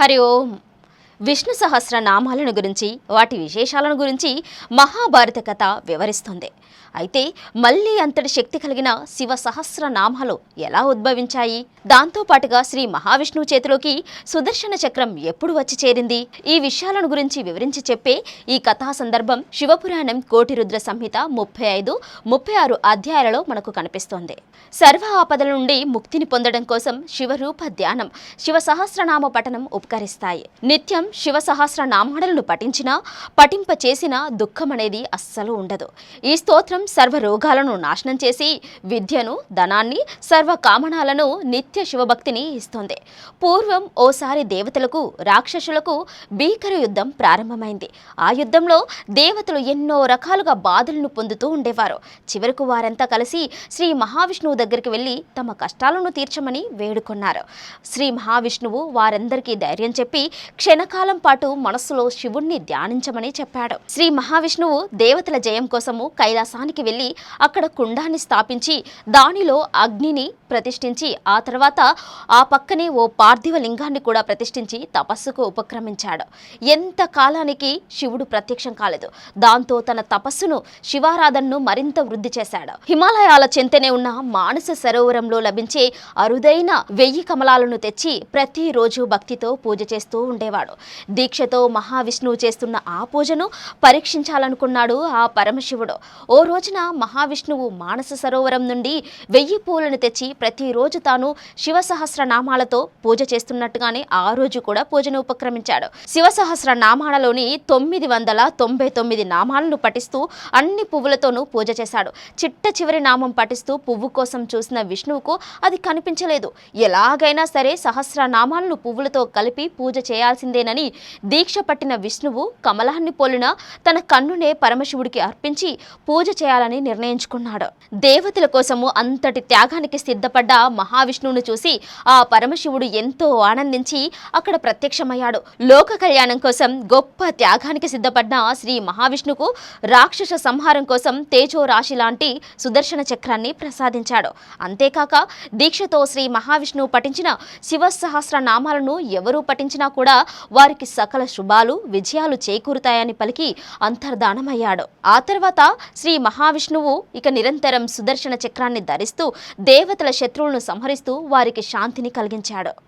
హరి ఓం. విష్ణు సహస్ర నామాలను గురించి వాటి విశేషాలను గురించి మహాభారత కథ వివరిస్తుంది. అయితే మళ్ళీ అంతటి శక్తి కలిగిన శివ సహస్ర నామాలు ఎలా ఉద్భవించాయి? దాంతో పాటుగా శ్రీ మహావిష్ణువు చేతిలోకి సుదర్శన చక్రం ఎప్పుడు వచ్చి చేరింది? ఈ విషయాలను గురించి వివరించి చెప్పే ఈ కథా సందర్భం శివపురాణం కోటి రుద్ర సంహిత ముప్పై ఐదు ముప్పై ఆరు అధ్యాయాలలో మనకు కనిపిస్తోంది. సర్వ ఆపదల నుండి ముక్తిని పొందడం కోసం శివరూప ధ్యానం శివ సహస్రనామ పఠనం ఉపకరిస్తాయి. నిత్యం శివ సహస్ర నామాలను పఠించినా పఠింప చేసినా దుఃఖం అనేది అస్సలు ఉండదు. ఈ స్తోత్రం సర్వ రోగాలను నాశనం చేసి విద్యను ధనాన్ని సర్వ కామనాలను నిత్య శివభక్తిని ఇస్తుంది. పూర్వం ఓసారి దేవతలకు రాక్షసులకు భీకర యుద్ధం ప్రారంభమైంది. ఆ యుద్ధంలో దేవతలు ఎన్నో రకాలుగా బాధలను పొందుతూ ఉండేవారు. చివరకు వారంతా కలిసి శ్రీ మహావిష్ణువు దగ్గరికి వెళ్ళి తమ కష్టాలను తీర్చమని వేడుకున్నారు. శ్రీ మహావిష్ణువు వారందరికీ ధైర్యం చెప్పి క్షణకాలం పాటు మనస్సులో శివుణ్ణి ధ్యానించమని చెప్పాడు. శ్రీ మహావిష్ణువు దేవతల జయం కోసము నివాసానికి వెళ్ళి అక్కడ కుండాన్ని స్థాపించి దానిలో అగ్నిని ప్రతిష్ఠించి ఆ తర్వాత ఆ పక్కనే ఓ పార్థివ లింగాన్ని కూడా ప్రతిష్ఠించి తపస్సుకు ఉపక్రమించాడు. ఎంత కాలానికి శివుడు ప్రత్యక్షం కాలేదు. దాంతో తన తపస్సును శివారాధనను మరింత వృద్ధి చేశాడు. హిమాలయాల చెంతనే ఉన్న మానస సరోవరంలో లభించే అరుదైన వెయ్యి కమలాలను తెచ్చి ప్రతిరోజు భక్తితో పూజ చేస్తూ ఉండేవాడు. దీక్షతో మహావిష్ణువు చేస్తున్న ఆ పూజను పరీక్షించాలనుకున్నాడు ఆ పరమశివుడు. ఓ ఓ రోజున మహావిష్ణువు మానస సరోవరం నుండి వెయ్యి పూలను తెచ్చి ప్రతిరోజు తాను శివ సహస్ర నామాలతో పూజ చేస్తున్నట్టుగానే ఆ రోజు కూడా పూజను ఉపక్రమించాడు. శివ సహస్ర నామాలలోని తొమ్మిది వందల తొంభై తొమ్మిది నామాలను పఠిస్తూ అన్ని పువ్వులతోనూ పూజ చేశాడు. చిట్ట చివరి నామం పఠిస్తూ పువ్వు కోసం చూసిన విష్ణువుకు అది కనిపించలేదు. ఎలాగైనా సరే సహస్ర నామాలను పువ్వులతో కలిపి పూజ చేయాల్సిందేనని దీక్ష పట్టిన విష్ణువు కమలాన్ని పోలిన తన కన్నునే పరమశివుడికి అర్పించి పూజ చేయాలని నిర్ణయించుకున్నాడు. దేవతల కోసము అంతటి త్యాగానికి సిద్ధపడ్డ మహావిష్ణువును చూసి ఆ పరమశివుడు ఎంతో ఆనందించి అక్కడ ప్రత్యక్షమయ్యాడు. లోక కళ్యాణం కోసం గొప్ప త్యాగానికి సిద్ధపడ్డ శ్రీ మహావిష్ణుకు రాక్షస సంహారం కోసం తేజో రాశి లాంటి సుదర్శన చక్రాన్ని ప్రసాదించాడు. అంతేకాక దీక్షతో శ్రీ మహావిష్ణువు పఠించిన శివ సహస్ర నామాలను ఎవరూ పఠించినా కూడా వారికి సకల శుభాలు విజయాలు చేకూరుతాయని పలికి అంతర్ధానమయ్యాడు. ఆ తర్వాత శ్రీ మహావిష్ణువు ఇక నిరంతరం సుదర్శన చక్రాన్ని ధరిస్తూ దేవతల శత్రువులను సంహరిస్తూ వారికి శాంతిని కలిగించాడు.